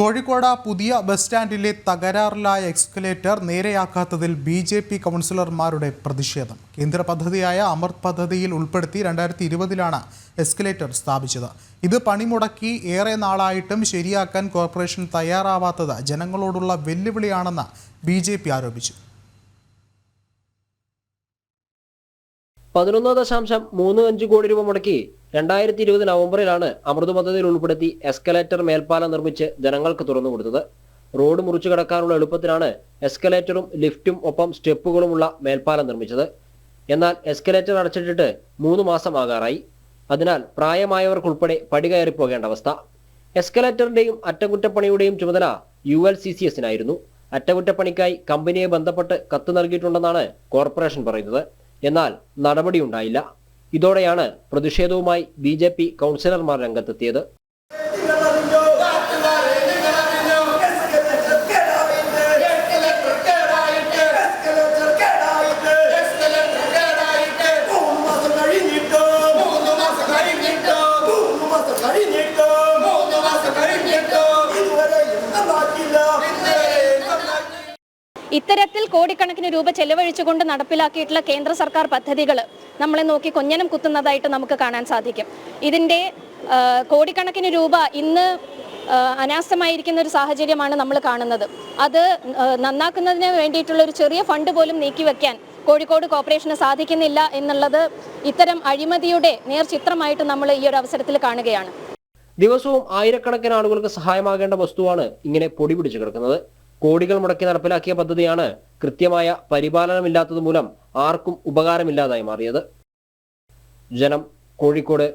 കോഴിക്കോട് പുതിയ ബസ് സ്റ്റാൻഡിലെ തകരാറിലായ എക്സ്കലേറ്റർ നേരെയാക്കാത്തതിൽ ബി ജെ പി കൗൺസിലർമാരുടെ പ്രതിഷേധം. കേന്ദ്ര പദ്ധതിയായ അമൃത് പദ്ധതിയിൽ ഉൾപ്പെടുത്തി രണ്ടായിരത്തി ഇരുപതിലാണ് എസ്കലേറ്റർ സ്ഥാപിച്ചത്. ഇത് പണിമുടക്കി ഏറെ നാളായിട്ടും ശരിയാക്കാൻ കോർപ്പറേഷൻ തയ്യാറാവാത്തത് ജനങ്ങളോടുള്ള വെല്ലുവിളിയാണെന്ന് ബി ആരോപിച്ചു. പതിനൊന്ന് ദശാംശം മൂന്ന് അഞ്ച് കോടി രൂപ മുടക്കി രണ്ടായിരത്തി ഇരുപത് നവംബറിലാണ് അമൃത് പദ്ധതിയിൽ ഉൾപ്പെടുത്തി എസ്കലേറ്റർ മേൽപ്പാലം നിർമ്മിച്ച് ജനങ്ങൾക്ക് തുറന്നു കൊടുത്തത്. റോഡ് മുറിച്ചു കടക്കാനുള്ള എളുപ്പത്തിനാണ് എസ്കലേറ്ററും ലിഫ്റ്റും ഒപ്പം സ്റ്റെപ്പുകളുമുള്ള മേൽപ്പാലം നിർമ്മിച്ചത്. എന്നാൽ എസ്കലേറ്റർ അടച്ചിട്ടിട്ട് മൂന്ന് മാസം ആകാറായി. അതിനാൽ പ്രായമായവർക്കുൾപ്പെടെ പടി കയറി പോകേണ്ട അവസ്ഥ. എസ്കലേറ്ററിന്റെയും അറ്റകുറ്റപ്പണിയുടെയും ചുമതല യു എൽ സി സി എസിനായിരുന്നു. അറ്റകുറ്റപ്പണിക്കായി കമ്പനിയെ ബന്ധപ്പെട്ട് കത്ത് നൽകിയിട്ടുണ്ടെന്നാണ് കോർപ്പറേഷൻ പറയുന്നത്. എന്നാൽ നടപടിയുണ്ടായില്ല. ഇതോടെയാണ് പ്രതിഷേധവുമായി ബി ജെ പി കൗൺസിലർമാർ രംഗത്തെത്തിയത്. ഇത്തരത്തിൽ കോടിക്കണക്കിന് രൂപ ചെലവഴിച്ചുകൊണ്ട് നടപ്പിലാക്കിയിട്ടുള്ള കേന്ദ്ര സർക്കാർ പദ്ധതികൾ നമ്മളെ നോക്കി കൊഞ്ഞനം കുത്തുന്നതായിട്ട് നമുക്ക് കാണാൻ സാധിക്കും. ഇതിന്റെ കോടിക്കണക്കിന് രൂപ ഇന്ന് അനാസ്ഥമായിരിക്കുന്ന ഒരു സാഹചര്യമാണ് നമ്മൾ കാണുന്നത്. അത് നന്നാക്കുന്നതിന് വേണ്ടിയിട്ടുള്ള ഒരു ചെറിയ ഫണ്ട് പോലും നീക്കിവെക്കാൻ കോഴിക്കോട് കോർപ്പറേഷന് സാധിക്കുന്നില്ല എന്നുള്ളത് ഇത്തരം അഴിമതിയുടെ നേർചിത്രമായിട്ട് നമ്മൾ ഈ ഒരു അവസരത്തിൽ കാണുകയാണ്. ദിവസവും ആയിരക്കണക്കിന് ആളുകൾക്ക് സഹായമാകേണ്ട വസ്തുവാണ് ഇങ്ങനെ പൊടി പിടിച്ചു കിടക്കുന്നത്. കോടികൾ മുടക്കി നടപ്പിലാക്കിയ പദ്ധതിയാണ് കൃത്യമായ പരിപാലനമില്ലാത്തത് മൂലം ആർക്കും ഉപകാരമില്ലാതായി മാറിയത്. ജനം കോഴിക്കോട്